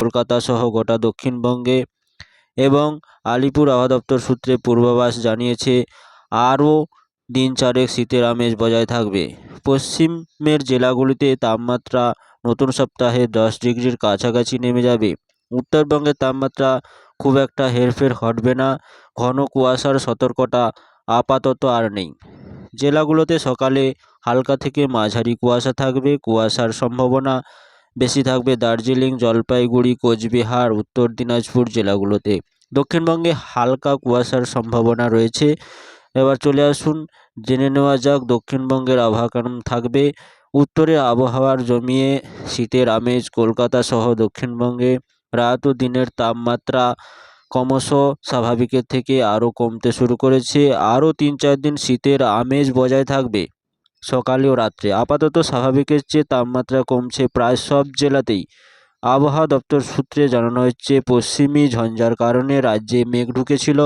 কলকাতা সহ গোটা দক্ষিণবঙ্গে এবং আলিপুর দপ্তর সূত্রে পূর্বাভাস জানিয়েছে, আরও দিন চারেক শীতের আমেজ বজায় থাকবে। পশ্চিমের জেলাগুলিতে তাপমাত্রা নতুন সপ্তাহে দশ ডিগ্রির কাছাকাছি নেমে যাবে। উত্তরবঙ্গের তাপমাত্রা খুব একটা হেরফের ঘটবে না, ঘন কুয়াশার সতর্কতা আপাতত আর নেই। জেলাগুলোতে সকালে হালকা থেকে মাঝারি কুয়াশা থাকবে, কুয়াশার সম্ভাবনা বেশি থাকবে দার্জিলিং, জলপাইগুড়ি, কোচবিহার, উত্তর দিনাজপুর জেলাগুলোতে। দক্ষিণবঙ্গে হালকা কুয়াশার সম্ভাবনা রয়েছে। এবার চলে আসুন, জেনে নেওয়া যাক দক্ষিণবঙ্গের আবহাওয়া কেমন থাকবে। উত্তরে আবহাওয়ার জমিয়ে শীতের আমেজ কলকাতা সহ দক্ষিণবঙ্গে। রাত ও দিনের তাপমাত্রা ক্রমশ স্বাভাবিকের থেকে আরও কমতে শুরু করেছে। আরও তিন চার দিন শীতের আমেজ বজায় থাকবে। সকালে ও রাত্রে। আপাতত স্বাভাবিকের চেয়ে তাপমাত্রা কমছে প্রায় সব জেলাতেই। আবহাওয়া দপ্তর সূত্রে জানানো হচ্ছে, পশ্চিমী ঝঞ্ঝার কারণে রাজ্যে মেঘ ঢুকেছিল।